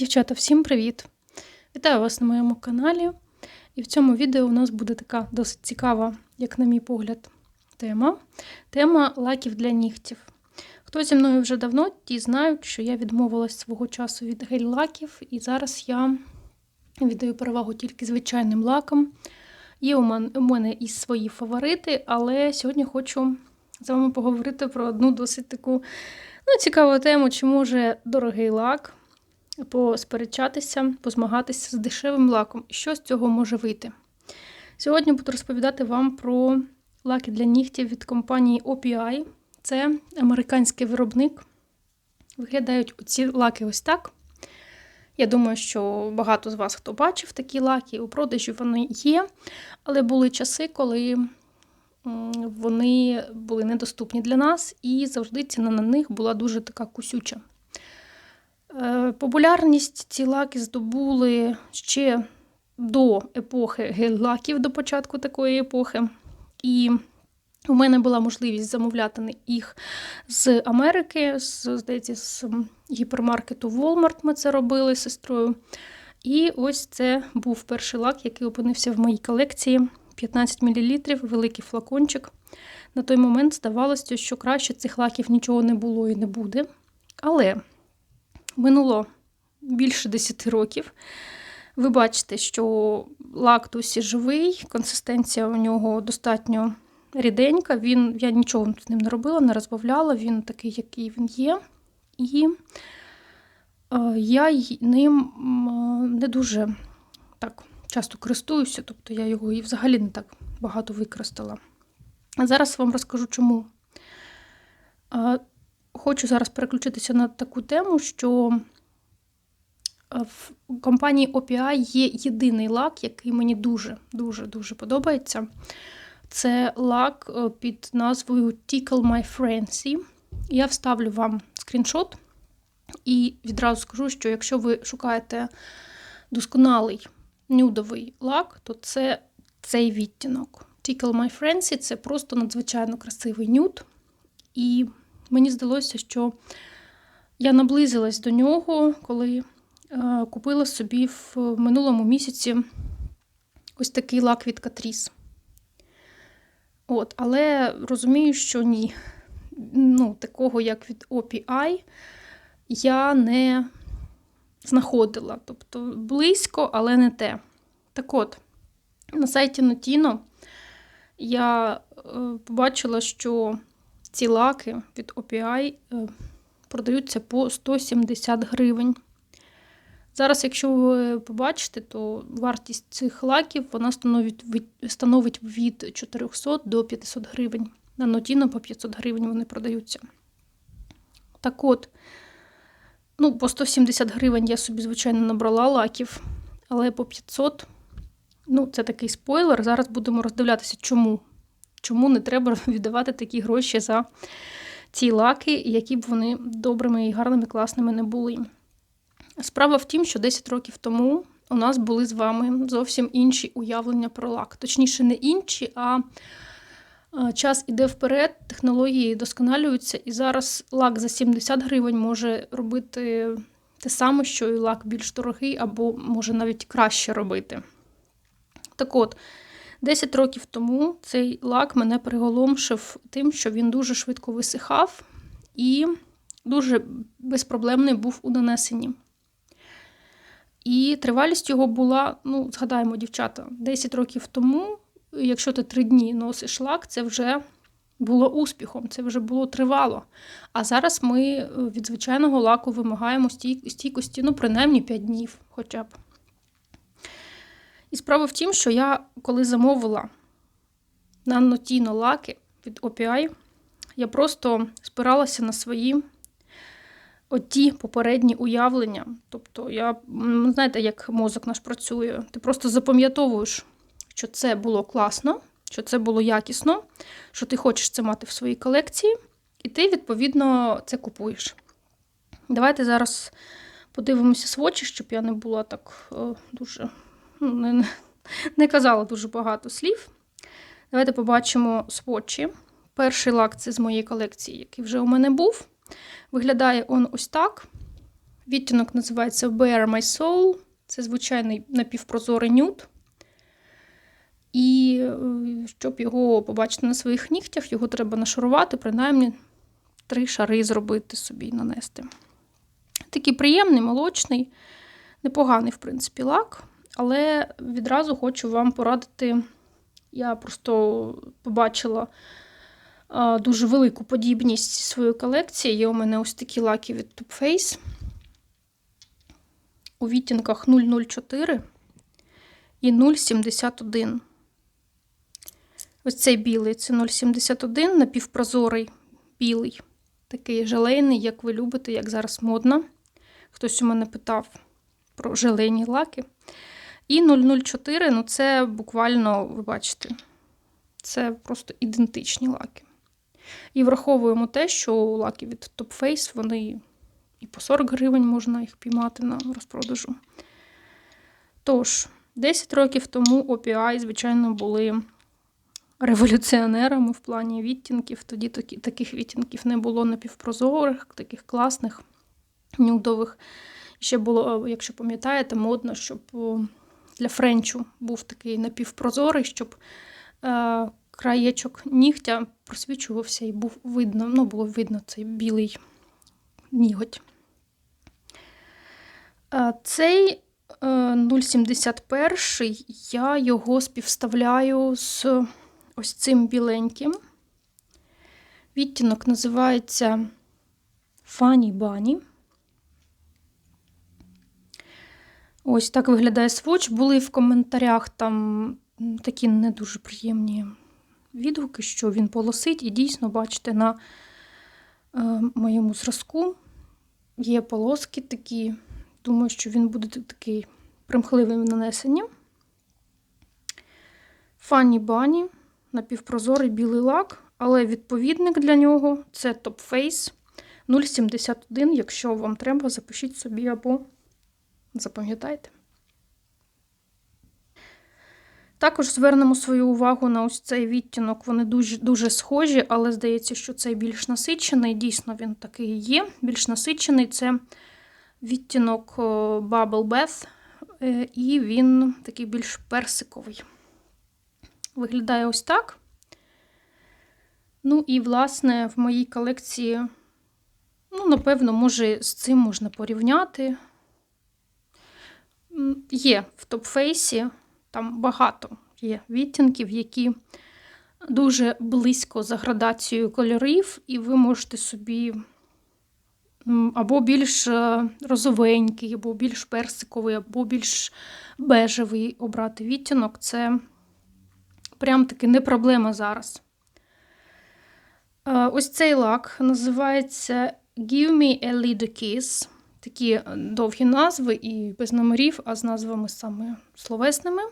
Дівчата, всім привіт! Вітаю вас на моєму каналі. І в цьому відео у нас буде така досить цікава, як на мій погляд, тема. Тема лаків для нігтів. Хто зі мною вже давно, ті знають, що я відмовилась свого часу від гель-лаків, і зараз я віддаю перевагу тільки звичайним лакам. Є у мене і свої фаворити, але сьогодні хочу з вами поговорити про одну досить таку ну, цікаву тему, чи може дорогий лак посперечатися, позмагатися з дешевим лаком. І що з цього може вийти? Сьогодні буду розповідати вам про лаки для нігтів від компанії OPI. Це американський виробник. Виглядають ці лаки ось так. Я думаю, що багато з вас хто бачив такі лаки, у продажі вони є, але були часи, коли вони були недоступні для нас, і завжди ціна на них була дуже така кусюча. Е, Популярність ці лаки здобули ще до епохи гель-лаків, до початку такої епохи. І у мене була можливість замовляти їх з Америки, з, здається, з гіпермаркету Walmart ми це робили з сестрою. І ось це був перший лак, який опинився в моїй колекції. 15 мл, великий флакончик. На той момент здавалося, що краще цих лаків нічого не було і не буде. Але минуло більше 10 років. Ви бачите, що лак досі живий, консистенція у нього достатньо ріденька. Він, я нічого з ним не робила, не розбавляла, він такий, який він є. І е, я ним не дуже так часто користуюся, тобто я його і взагалі не так багато використала. Зараз вам розкажу чому. Хочу зараз переключитися на таку тему, що е, в компанії OPI є єдиний лак, який мені дуже дуже дуже подобається. Це лак е, під назвою Tickle My Frenzy. Я вставлю вам скріншот і відразу скажу, що якщо ви шукаєте досконалий нюдовий лак, то це цей відтінок. Tickle My Frenzy це просто надзвичайно красивий нюд. І мені здалося, що я наблизилась до нього, коли е, купила собі в минулому місяці ось такий лак від Catrice. От, але розумію, що ні. Ну, такого, як від OPI, я не знаходила. Тобто близько, але не те. Так от, на сайті Notino я е, побачила, що ці лаки від OPI е, продаються по 170 гривень. Зараз, якщо ви побачите, то вартість цих лаків вона становить, від- становить від 400 до 500 гривень. На Notino по 500 гривень вони продаються. Так от, ну, по 170 гривень я собі, звичайно, набрала лаків, але по 500, ну, це такий спойлер. Зараз будемо роздивлятися, чому. Чому не треба віддавати такі гроші за ці лаки, які б вони добрими і гарними, класними не були. Справа в тім, що 10 років тому у нас були з вами зовсім інші уявлення про лак. Точніше, не інші, а е, час іде вперед, технології досконалюються, і зараз лак за 70 гривень може робити те саме, що і лак більш дорогий, або може навіть краще робити. Так от, 10 років тому цей лак мене приголомшив тим, що він дуже швидко висихав і дуже безпроблемний був у нанесенні. І тривалість його була, ну, згадаємо, дівчата, 10 років тому, якщо ти 3 дні носиш лак, це вже було успіхом, це вже було тривало. А зараз ми е, від звичайного лаку вимагаємо стій- стійкості, ну, принаймні 5 днів хоча б. І справа в тім, що я коли замовила на Notino лаки від OPI, я просто спиралася на свої оті попередні уявлення. Тобто, я, знаєте, як мозок наш працює, ти просто запам'ятовуєш, що це було класно, що це було якісно, що ти хочеш це мати в своїй колекції, і ти, відповідно, це купуєш. Давайте зараз подивимося свочі, щоб я не була так е, дуже ну, не, не- не казала дуже багато слів. Давайте побачимо свочі. Перший лак це з моєї колекції, який вже у мене був. Виглядає он ось так. Відтінок називається Bare My Soul. Це звичайний напівпрозорий нюд. І е, щоб його побачити на своїх нігтях, його треба нашарувати, принаймні три шари зробити собі нанести. Такий приємний, молочний, непоганий, в принципі, лак. Але відразу хочу вам порадити. Я просто побачила дуже велику подібність зі своєю колекцією. Є у мене ось такі лаки від Too Faced у відтінках 004 і 071. Ось цей білий це 071, напівпрозорий білий. Такий желейний, як ви любите, як зараз модно. Хтось у мене питав про желейні лаки. І 004, ну це буквально, ви бачите, це просто ідентичні лаки. І враховуємо те, що лаки від Top Face, вони і по 40 гривень можна їх піймати на розпродажу. Тож, 10 років тому OPI, звичайно, були революціонерами в плані відтінків. Тоді таких відтінків не було напівпрозорих, таких класних, нюдових. Ще було, якщо пам'ятаєте, модно, щоб для френчу був такий напівпрозорий, щоб е, краєчок нігтя просвічувався і був видно, ну, було видно цей білий ніготь. Е, цей 0,71 я його співставляю з ось цим біленьким. Відтінок називається Funny Bunny. Ось так виглядає сводч. Були в коментарях там такі не дуже приємні відгуки, що він полосить. І дійсно, бачите, на е, моєму зразку є полоски такі. Думаю, що він буде такий примхливим нанесенням. Funny Bunny, напівпрозорий білий лак, але відповідник для нього це Top Face 0,71. Якщо вам треба, запишіть собі або запам'ятайте. Також звернемо свою увагу на ось цей відтінок. Вони дуже дуже схожі, але здається, що цей більш насичений. Дійсно, він такий є. Більш насичений це відтінок Bubble Bath, е, і він такий більш персиковий. Виглядає ось так. Ну, і, власне, в моїй колекції, ну, напевно, може, з цим можна порівняти. Є в топфейсі, там багато є відтінків, які дуже близько за градацією кольорів, і ви можете собі або більш е, розовенький, або більш персиковий, або більш бежевий обрати відтінок. Це прям таки не проблема зараз. Е, ось цей лак називається Give Me a Little Kiss. Такі довгі назви і без номерів, а з назвами саме словесними.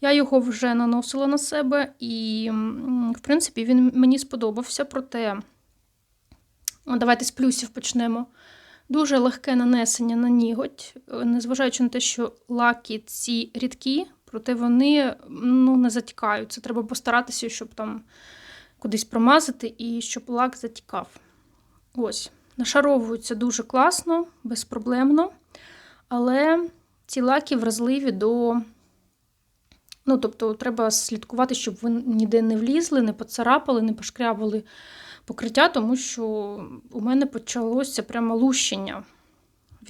Я його вже наносила на себе, і, в принципі, він мені сподобався, проте, давайте з плюсів почнемо. Дуже легке нанесення на ніготь, незважаючи на те, що лаки ці рідкі, проте вони ну, не затікають. Це треба постаратися, щоб там кудись промазати і щоб лак затікав. Ось. Нашаровуються дуже класно, безпроблемно. Але ці лаки вразливі до. Ну, тобто, треба слідкувати, щоб ви ніде не влізли, не поцарапали, не пошкрябали покриття, тому що у мене почалося прямо лущення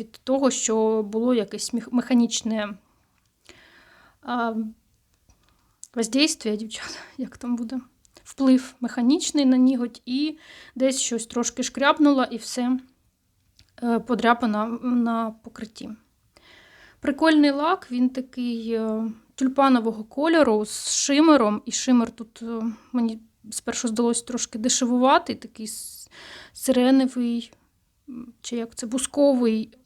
від того, що було якесь механічне воздействие, дівчата, як там буде вплив механічний на ніготь, і десь щось трошки шкрябнуло, і все е, подряпано на покритті. Прикольний лак, він такий е, тюльпанового кольору з шимером, і шимер тут е, мені спершу здалося трошки дешевуватий, такий сиреневий, чи як це бусковий,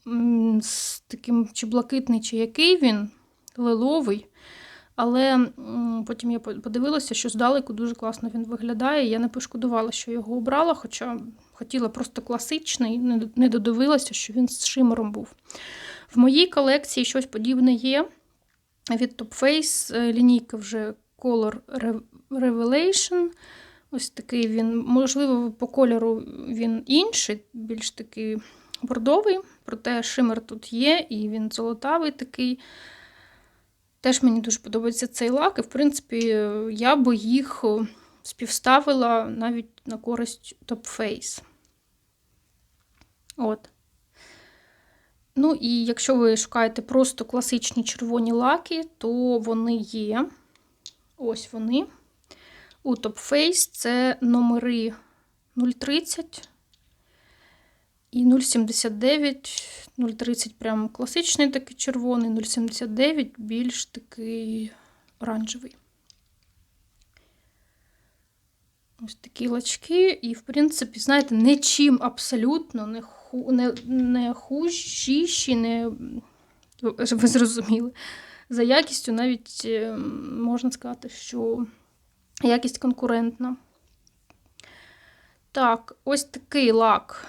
з таким чи блакитний, чи який він, лиловий. Але потім я подивилася, що здалеку дуже класно він виглядає. Я не пошкодувала, що його обрала, хоча хотіла просто класичний, не додивилася, що він з шимером був. В моїй колекції щось подібне є. Від Top Face е, лінійка вже Color Revelation. Ось такий він, можливо, по кольору він інший, більш такий бордовий, проте шимер тут є, і він золотавий такий. Теж мені дуже подобається цей лак, і, в принципі, я би їх співставила навіть на користь Top Face. От. Ну, і якщо ви шукаєте просто класичні червоні лаки, то вони є. Ось вони. У Top Face це номери 030 і 0,79, 0,30 прям класичний такий червоний, 0,79 більш такий оранжевий. Ось такі лачки, і, в принципі, знаєте, нічим абсолютно не ху, не, не хужіші, не ви зрозуміли. За якістю навіть е, можна сказати, що якість конкурентна. Так, ось такий лак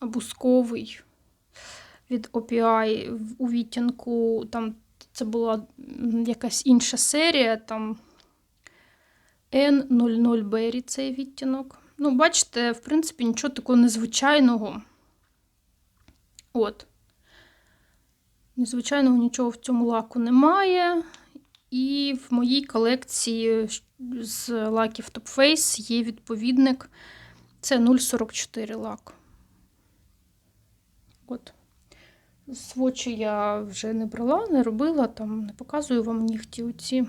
бусковий від OPI у відтінку. Там це була якась інша серія, там N00 Berry цей відтінок. Ну, бачите, в принципі, нічого такого незвичайного. От. Незвичайного нічого в цьому лаку немає. І в моїй колекції з лаків Top Face є відповідник. Це 0,44 лак. От. Свочі я вже не брала, не робила, там не показую вам нігті оці.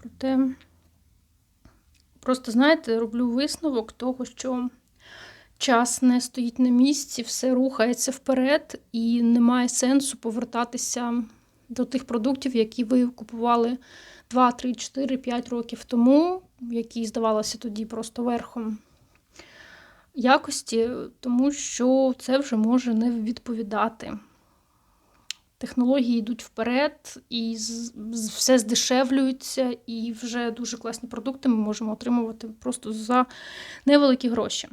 Проте, просто, знаєте, роблю висновок того, що час не стоїть на місці, все рухається вперед, і немає сенсу повертатися до тих продуктів, які ви купували 2, 3, 4, 5 років тому, які здавалося тоді просто верхом якості, тому що це вже може не відповідати. Технології йдуть вперед, і все здешевлюється, і вже дуже класні продукти ми можемо отримувати просто за невеликі гроші.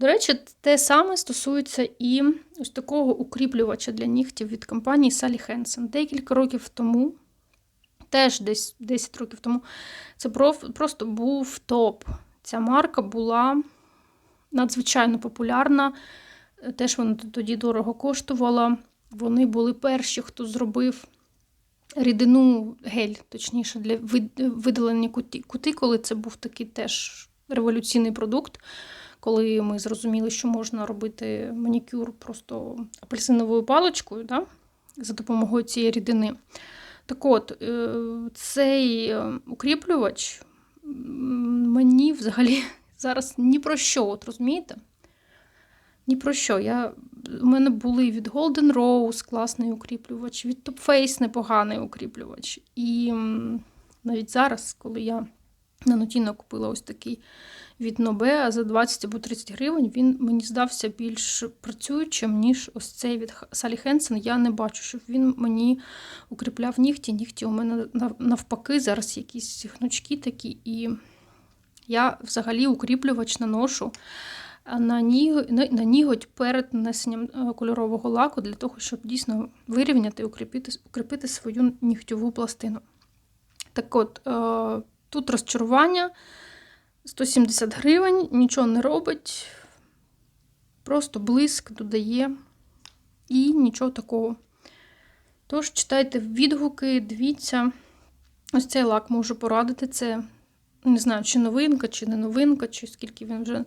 До речі, те саме стосується і ось такого укріплювача для нігтів від компанії Sally Hansen. Декілька років тому, теж десь 10 років тому, це просто був топ. Ця марка була надзвичайно популярна. Теж вона тоді дорого коштувала. Вони були перші, хто зробив рідину гель, точніше, для видалення кутикули. Це був такий теж революційний продукт, коли ми зрозуміли, що можна робити манікюр просто апельсиновою паличкою да, за допомогою цієї рідини. Так от, е, цей е, укріплювач мені взагалі зараз ні про що, от розумієте? Ні про що. Я, У мене були від Golden Rose класний укріплювач, від Top Face непоганий укріплювач. І навіть зараз, коли я на Нотіно купила ось такий від Нобе, а за 20 або 30 гривень, він мені здався більш працюючим, ніж ось цей від Салі Хенсен. Я не бачу, щоб він мені укріпляв нігті. Нігті у мене навпаки, зараз якісь гнучки такі. І я взагалі укріплювач наношу на на ніготь перед нанесенням е, кольорового лаку для того, щоб дійсно вирівняти і укріпити, укріпити свою нігтьову пластину. Так от, е, тут розчарування 170 гривень, нічого не робить, просто блиск додає і нічого такого. Тож, читайте відгуки, дивіться. Ось цей лак можу порадити. Це не знаю, чи новинка, чи не новинка, чи скільки він вже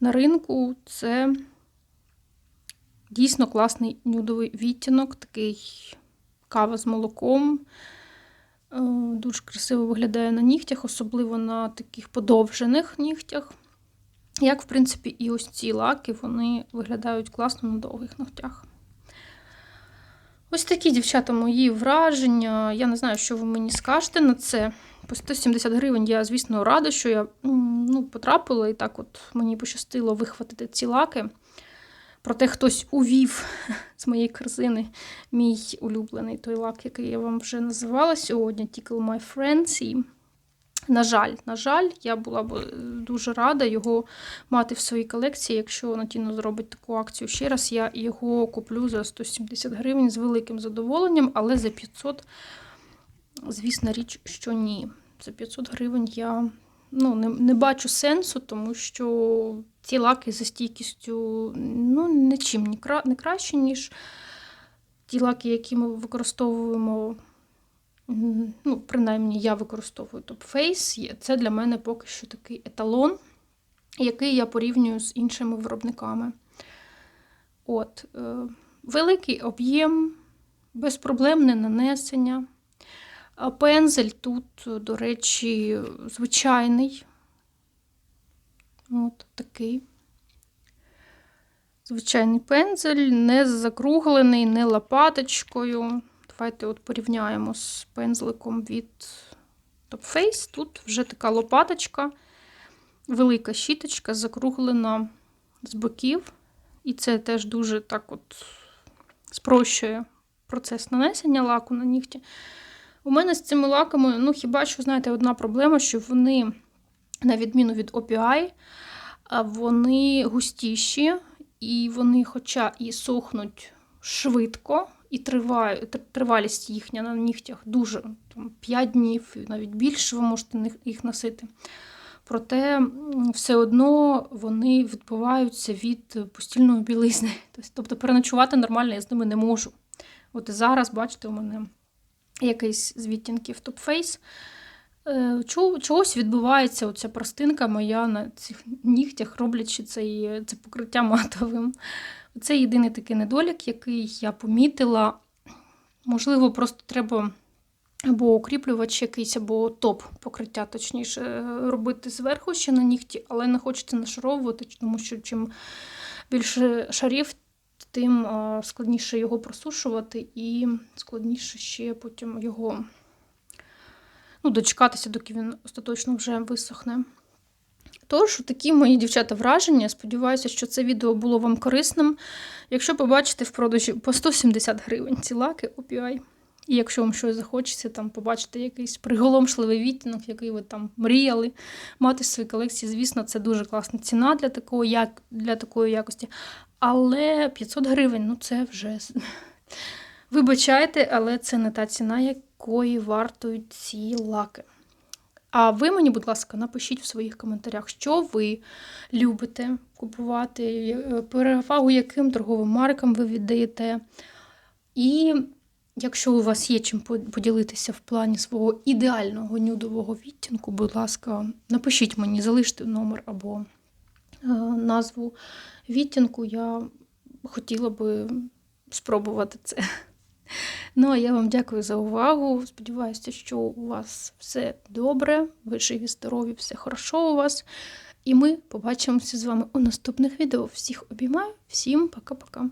на ринку. Це дійсно класний нюдовий відтінок, такий кава з молоком. Е, дуже красиво виглядає на нігтях, особливо на таких подовжених нігтях. Як, в принципі, і ось ці лаки, вони виглядають класно на довгих ногтях. Ось такі, дівчата, мої враження. Я не знаю, що ви мені скажете на це. По 170 гривень я, звісно, рада, що я ну, потрапила і так от мені пощастило вихватити ці лаки. Проте хтось увів з моєї корзини мій улюблений той лак, який я вам вже називала сьогодні, Tickle My Friends. І, на жаль, на жаль, я була б дуже рада його мати в своїй колекції. Якщо Натіно зробить таку акцію ще раз, я його куплю за 170 гривень з великим задоволенням, але за 500 Звісна річ, що ні. За 500 гривень я ну, не не бачу сенсу, тому що ці лаки за стійкістю ну, нічим не, кра... не краще, ніж ті лаки, які ми використовуємо. Ну, принаймні, я використовую Face. Це для мене поки що такий еталон, який я порівнюю з іншими виробниками. От, е, великий об'єм, безпроблемне нанесення. А Пензель тут, до речі, звичайний. От такий. Звичайний пензель, не закруглений, не лопаточкою. Давайте от порівняємо з пензликом від Top Face. Тут вже така лопаточка, велика щіточка, закруглена з боків. І це теж дуже так от спрощує процес нанесення лаку на нігті. У мене з цими лаками, ну хіба що, знаєте, одна проблема, що вони, на відміну від OPI, вони густіші, і вони, хоча і сохнуть швидко, і тривалість їхня на нігтях дуже там, 5 днів, навіть більше ви можете їх носити. Проте все одно вони відбуваються від постільної білизни. Тобто переночувати нормально я з ними не можу. От і зараз, бачите, у мене якийсь з відтінків Top Face. Е, Чогось відбувається оця простинка моя на цих нігтях, роблячи цей, це покриття матовим. Це єдиний такий недолік, який я помітила. Можливо, просто треба або укріплювач якийсь, або топ покриття, точніше, робити зверху ще на нігті, але не хочеться нашаровувати, тому що чим більше шарів, тим е, складніше його просушувати і складніше ще потім його ну, дочекатися, доки він остаточно вже висохне. Тож, такі мої дівчата враження. Сподіваюся, що це відео було вам корисним. Якщо побачите в продажі по 170 гривень ці лаки OPI, і якщо вам щось захочеться, там побачити якийсь приголомшливий відтінок, який ви там мріяли мати в своїй колекції, звісно, це дуже класна ціна для такої, як, для такої якості. Але 500 гривень, ну це вже. Вибачайте, але це не та ціна, якої вартують ці лаки. А ви мені, будь ласка, напишіть в своїх коментарях, що ви любите купувати, е, перевагу яким торговим маркам ви віддаєте. І якщо у вас є чим поділитися в плані свого ідеального нюдового відтінку, будь ласка, напишіть мені, залиште номер або назву відтінку. Я хотіла би спробувати це. Ну, а я вам дякую за увагу. Сподіваюся, що у вас все добре, ви живі, здорові, все хорошо у вас. І ми побачимося з вами у наступних відео. Всіх обіймаю, всім пока-пока.